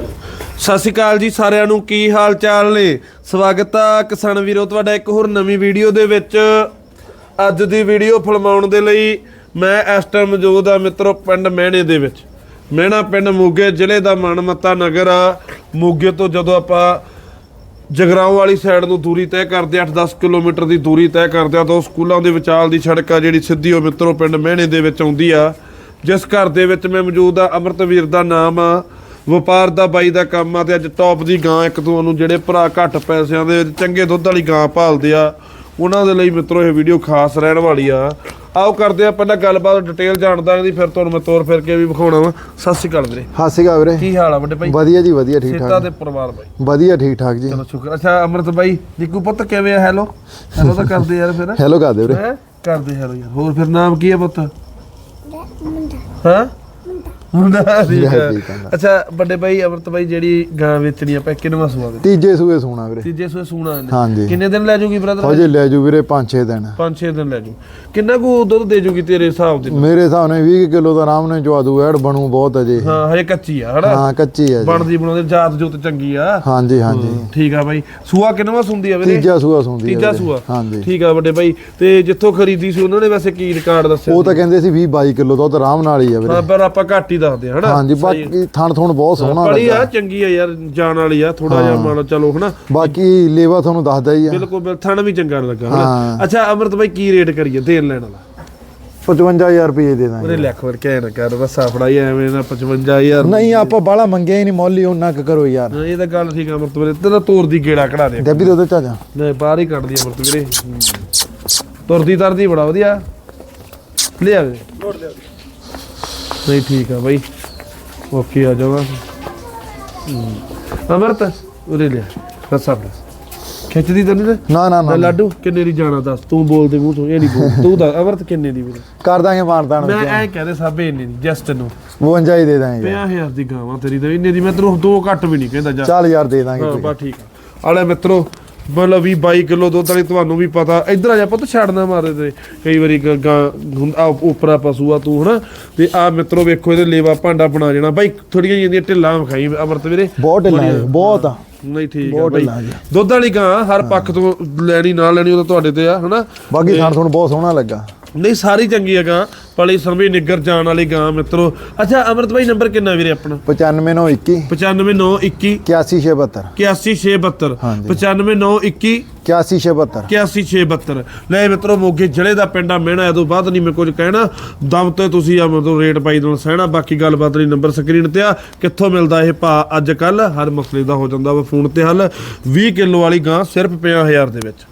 ਸਤਿ ਸ਼੍ਰੀ ਅਕਾਲ ਜੀ ਸਾਰਿਆਂ ਨੂੰ, ਕੀ ਹਾਲ ਚਾਲ ਨੇ? ਸਵਾਗਤ ਆ ਕਿਸਾਨ ਵੀਰੋ, ਤੁਹਾਡਾ ਇੱਕ ਹੋਰ ਨਵੀਂ ਵੀਡੀਓ ਦੇ ਵਿੱਚ। ਅੱਜ ਦੀ ਵੀਡੀਓ ਫਿਲਮਾਉਣ ਦੇ ਲਈ ਮੈਂ ਇਸ ਟਾਈਮ ਮੌਜੂਦ ਆ ਮਿੱਤਰੋ, ਪਿੰਡ ਮਹਿਣੇ ਦੇ ਵਿੱਚ। ਮਹਿਣਾ ਪਿੰਡ ਮੋਗੇ, ਜ਼ਿਲ੍ਹੇ ਦਾ ਮਨਮੱਤਾ ਨਗਰ ਆ। ਮੋਗੇ ਤੋਂ ਜਦੋਂ ਆਪਾਂ ਜਗਰਾਉਂ ਵਾਲੀ ਸਾਈਡ ਨੂੰ ਦੂਰੀ ਤੈਅ ਕਰਦੇ 8-10 ਕਿਲੋਮੀਟਰ ਦੀ ਦੂਰੀ ਤੈਅ ਕਰਦੇ ਆ, ਤਾਂ ਉਹ ਸਕੂਲਾਂ ਦੇ ਵਿਚਾਲ ਦੀ ਸੜਕ ਆ, ਜਿਹੜੀ ਸਿੱਧੀ ਉਹ ਮਿੱਤਰੋ ਪਿੰਡ ਮਹਿਣੇ ਦੇ ਵਿੱਚ ਆਉਂਦੀ ਆ। ਜਿਸ ਘਰ ਦੇ ਵਿੱਚ ਮੈਂ ਮੌਜੂਦ ਆ, ਅਮਰਤਵੀਰ ਦਾ ਨਾਮ ਆ। ਵਪਾਰ ਦਾ ਬਾਈ ਦਾ ਕੰਮ ਆ ਤੇ ਅੱਜ ਟੌਪ ਦੀ ਗਾਂ ਇੱਕ ਤੁਹਾਨੂੰ ਜਿਹੜੇ ਭਰਾ ਘੱਟ ਪੈਸਿਆਂ ਦੇ ਵਿੱਚ ਚੰਗੇ ਦੁੱਧ ਵਾਲੀ ਗਾਂ ਭਾਲਦੇ ਆ ਉਹਨਾਂ ਦੇ ਲਈ ਮਿੱਤਰੋ ਇਹ ਵੀਡੀਓ ਖਾਸ ਰਹਿਣ ਵਾਲੀ ਆ। ਆਓ ਕਰਦੇ ਆ ਪਹਿਲਾਂ ਗੱਲਬਾਤ ਡਿਟੇਲ ਜਾਣਦਾ ਇਹਦੀ ਫਿਰ ਤੁਹਾਨੂੰ ਮੈਂ ਤੋਰ ਫਿਰ ਕੇ ਵੀ ਵਿਖਾਉਣਾ ਵਾ। ਸਤਿ ਸ਼੍ਰੀ ਅਕਾਲ ਵੀਰੇ। ਸਤਿ ਸ਼੍ਰੀ ਅਕਾਲ ਵੀਰੇ। ਕੀ ਹਾਲ ਆ ਵੱਡੇ ਭਾਈ? ਵਧੀਆ ਜੀ ਵਧੀਆ ਠੀਕ ਸੇਤਾ ਠਾਕ। ਦੇ ਪਰਿਵਾਰ ਬਾਈ। ਵਧੀਆ ਠੀਕ ਠਾਕ ਜੀ। ਚਲੋ ਸ਼ੁਕਰ ਅੱਛਾ ਅਮਰਤ ਬਾਈ ਨਿੱਕੂ ਪੁੱਤ ਕਿਵੇਂ ਆ? ਹੈਲੋ ਹੈਲੋ ਤਾਂ ਕਰਦੇ ਯਾਰ ਫਿਰ। ਹੈਲੋ ਕਰਦੇ ਵੀਰੇ। ਹੈਂ? ਕਰਦੇ ਹੈਲੋ ਯਾਰ। ਹੋਰ ਫਿਰ ਨਾਮ ਕੀ ਹੈ ਪੁੱਤ? ਹਾਂ? ਮੁੰਡਾ ਠੀਕ ਹੈ ਠੀਕ। ਅੱਛਾ ਵੱਡੇ ਬਾਈ ਅਮਰਤ ਬਾਈ ਜਿਹੜੀ ਗਾਂ ਵੇਚਣੀ ਆਪਾਂ ਕਿੰਨਵਾਂ ਸੂਆ ਦੇ ਤੀਜੇ ਸੂਏ ਸੋਣਾ ਵੀਰੇ। ਤੀਜੇ ਸੂਏ ਸੂਣਾ ਹਾਂਜੀ। ਕਿੰਨੇ ਦਿਨ ਲੈ ਜੂਗੀ ਬ੍ਰਦਰ ਹਜੇ ਲੈ ਜੂ ਵੀਰੇ 5-6 ਦਿਨ। 5-6 ਦਿਨ ਲੈ ਜੂ। ਕਿੰਨਾ ਕੁ ਦੁੱਧ ਦੇ ਜੂਗੀ ਤੇਰੇ ਹਿਸਾਬ ਦੇ? ਨਾਲ? ਮੇਰੇ ਹਿਸਾਬ ਨਾਲ 20 ਕਿਲੋ ਦਾ ਆਰਾਮ ਨੇ ਜਵਾ ਦੂ ਐਡ ਬਣੂ ਬਹੁਤ ਅਜੇ। ਹਾਂ ਹਜੇ ਕੱਚੀ ਆ ਹਨਾ? ਹਾਂ ਕੱਚੀ ਹੈ ਜੀ। ਬਣਦੀ ਬਣਾਉਂਦੇ ਜਾਤ ਜੋਤ ਚੰਗੀ ਆ। ਹਾਂਜੀ ਹਾਂਜੀ। ਠੀਕ ਆ ਬਾਈ। ਸੂਆ ਕਿੰਨਵਾਂ ਸੁੰਦੀ ਆ ਵੀਰੇ? ਤੀਜਾ ਸੂਆ ਸੁਣਦੀ ਤੀਜਾ ਸੂਆ? ਹਾਂਜੀ। ਠੀਕ ਆ ਵੱਡੇ ਬਾਈ। ਤੇ ਜਿੱਥੋਂ ਖਰੀਦੀ ਸੀ ਉਹਨਾਂ ਨੇ ਵੈਸੇ ਕੀ ਰਿਕਾਰਡ ਦੱਸਿਆ ਉਹ ਤਾਂ ਕਹਿੰਦੇ ਸੀ 20 22 ਕਿਲੋ ਦੁੱਧ ਆਰਾਮ ਨਾਲ ਹੀ ਆ ਵੀਰੇ। ਹਾਂ ਪਰ ਆਪਾਂ ਘੱਟ ਹੀ ਦੱਸਦੇ ਹਨਾ? ਹਾਂਜੀ ਬਾਕੀ ਥਣ ਥਣ ਬਹੁਤ ਸੋਹਣਾ ਪੜੀ ਆ ਚੰਗੀ ਆ ਯਾਰ ਜਾਣ ਵਾਲੀ ਆ ਥੋੜਾ ਜਿਹਾ ਮੰਨ ਲਓ ਚਲੋ ਹਨਾ? ਬਾਕੀ ਲੇਵਾ ਤੁਹਾਨੂੰ ਦੱਸਦਾ ਹੀ ਆ। ਬਿਲਕੁਲ ਬਿਲ- ਥਣ ਵੀ ਚੰਗਾ ਲੱਗਾ ਹਨਾ। ਅੱਛਾ ਅਮਰਤ ਬਾਈ ਕੀ ਰੇਟ ਕਰੀਏ ਦੇਣ ਲੈਣ ਵਾਲਾ? 55000 ਰੁਪਏ ਦੇ ਦਾਂਗੇ। ਉਹਨੇ ਲੱਖ ਵਰ ਕਹਿ ਨਾ ਕਰ ਬਸ ਹੀ ਐਵੇਂ ਨਾ 55000 ਨਹੀਂ ਆਪਾਂ ਬਾਹਲਾ ਮੰਗਿਆ ਹੀ ਨਹੀਂ ਮੁੱਲ ਉਹਨਾਂ ਕੁ ਕਰੋ ਯਾਰ। ਇਹ ਤਾਂ ਗੱਲ ਠੀਕ ਆ ਅਮਰਤ ਵੀਰੇ ਤੇਰਾ ਤੋਰ ਦੀ ਗੇੜਾ ਕਢਾ ਦੇ। ਡੱਬੀ ਦੁੱਧ ਚਾ ਜਾ। ਨਹੀਂ ਬਾਹਰ ਹੀ ਕੱਢਦੀ ਅਮਰਤ ਵੀਰੇ। ਤੁਰਦੀ ਤਰਦੀ ਬੜਾ ਵਧੀਆ। ਲਿਆ ਵੇ ਨਹੀਂ ਠੀਕ ਆ ਬਾਈ। ਓਕੇ ਆ ਜਾਵਾ ਅਮਰਤ ਉਰੇ ਲਿਆ। ਬਸ ਆਪਣਾ ਖਿੱਚਦੀ ਤਾਂ ਨਹੀਂ ਨਾ ਨਾ ਨਾ ਲਾਡੂ ਕਿੰਨੇ ਦੀ ਜਾਣਾ ਦੱਸ? ਤੂੰ ਬੋਲ ਦੇ ਮੂੰਹ ਤੋਂ ਇਹ ਨਹੀਂ ਬੋਲ। ਤੂੰ ਦੱਸ ਅਮਰਤ ਕਿੰਨੇ ਦੀ ਵੀਰੇ? ਕਰ ਦਾਂਗੇ ਮਾਰਦਾਨ ਮੈਂ ਐ ਕਹਦੇ ਸਾਬੇ ਇੰਨੇ ਦੀ ਜਸਟ ਨੂੰ। 52 ਹੀ ਦੇ ਦਾਂਗੇ। 50000 ਦੀ ਗਾਵਾਂ ਤੇਰੀ ਤਾਂ ਇੰਨੇ ਦੀ ਮੈਂ ਤੈਨੂੰ ਦੋ ਘੱਟ ਵੀ ਨਹੀਂ ਕਹਿੰਦਾ ਜਾ। ਚੱਲ ਯਾਰ ਦੇ ਦਾਂਗੇ ਹਾਂ। ਬਸ ਠੀਕ ਆ। ਆਲੇ ਮਿੱਤਰੋ ਮਤਲਬ ਵੀ 22 ਕਿਲੋ ਦੁੱਧ ਵਾਲੀ ਤੁਹਾਨੂੰ ਵੀ ਪਤਾ। ਇਧਰ ਆ ਜਾ ਪੁੱਤ ਛੱਡਣਾ ਮਾਰੇ ਤੇ। ਕਈ ਵਾਰੀ ਗ- ਹੁੰਦਾ ਉਪਰਾ ਪਸ਼ੂ ਆ ਤੂੰ ਹਨਾ। ਤੇ ਆ ਮਿੱਤਰੋ ਵੇਖੋ ਇਹਦੇ ਲੇਵਾ ਭਾਂਡਾ ਬਣਾ ਜਾਣਾ ਬਾਈ ਥੋੜੀਆਂ ਜਿਹੀਆਂ ਢਿੱਲਾਂ ਵਿਖਾਈ ਅਮਰਤ ਵੀਰੇ। ਬਹੁਤ ਢਿੱਲਾ ਬਹੁਤ ਆ। ਨਹੀਂ ਠੀਕ ਆ ਬਾਈ। ਦੁੱਧ ਵਾਲੀ ਗਾਂ ਹਰ ਪੱਖ ਤੋਂ ਲੈਣੀ ਨਾ ਲੈਣੀ ਉਹ ਤਾਂ ਤੁਹਾਡੇ ਤੇ ਆ ਹਨਾ। ਬਾਕੀ ਥਣ ਤੁਹਾਨੂੰ ਬਹੁਤ ਸੋਹਣਾ ਲੱਗਾ। ਨਹੀਂ ਸਾਰੀ ਚੰਗੀ ਆ ਗਾਂ। ਪਲੀ ਸਮੇਂ ਨਿੱਗਰ ਜਾਣ ਵਾਲੀ ਗਾਂ ਮਿੱਤਰੋ। ਅੱਛਾ ਅਮਰਤ ਬਾਈ ਨੰਬਰ ਕਿੰਨਾ ਵੀਰੇ ਆਪਣਾ? 95921 95921 8172 81672 ਹਾਂਜੀ। 95921 8172 81672 ਲੈ ਮਿੱਤਰੋ ਮੋਗੇ ਜ਼ਿਲ੍ਹੇ ਦਾ ਪਿੰਡ ਮਹਿਣਾ ਇਹ ਤੋਂ ਬਾਅਦ ਨਹੀਂ ਮੈਂ ਕੁਝ ਕਹਿਣਾ। ਦਮ ਤੇ ਤੁਸੀਂ ਆ ਮਤਲਬ ਰੇਟ ਪਾਈ ਦੇਣਾ ਸਹਿਣਾ ਬਾਕੀ ਗੱਲਬਾਤ ਲਈ ਨੰਬਰ ਸਕਰੀਨ ਤੇ ਆ। ਕਿੱਥੋਂ ਮਿਲਦਾ ਇਹ ਭਾ ਅੱਜ ਕੱਲ ਹਰ ਮਸਲੇ ਦਾ ਹੋ ਜਾਂਦਾ ਵਾ ਫੋਨ ਤੇ ਹੱਲ। 20 ਕਿਲੋ ਵਾਲੀ ਗਾਂ ਸਿਰਫ 50000 ਦੇ ਵਿੱਚ।